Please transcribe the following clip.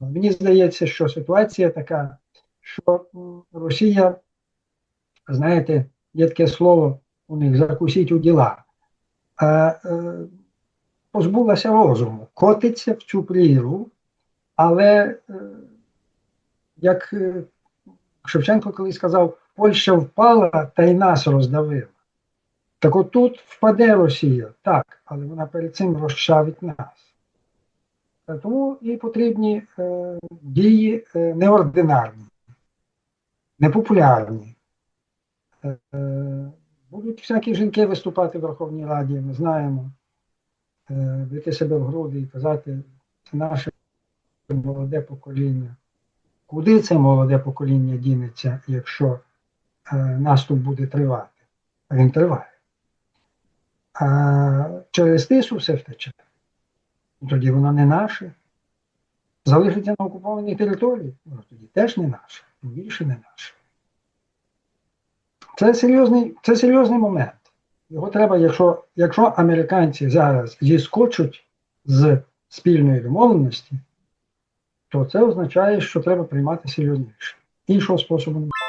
Мені здається, що ситуація така, що Росія, знаєте, є таке слово у них закусіть у діла, а, е, позбулася розуму, котиться в цю прірву, але е, як е, Шевченко колись сказав, Польща впала та й нас роздавила. Так отут впаде Росія, так, але вона перед цим розчавить нас. Тому і потрібні е, дії е, неординарні, непопулярні. Е, е, будуть всякі жінки виступати в Верховній Раді, ми знаємо, е, бити себе в груди і казати, це наше молоде покоління. Куди це молоде покоління дінеться, якщо е, наступ буде тривати? Він триває. А через тису все втече. Тоді воно не наше. Залишиться на окупованій території, воно тоді теж не наше, більше не наше. Це серйозний, це серйозний момент. Його треба, якщо, якщо американці зараз зіскочуть з спільної домовленості, то це означає, що треба приймати серйозніше. Іншого способу немає.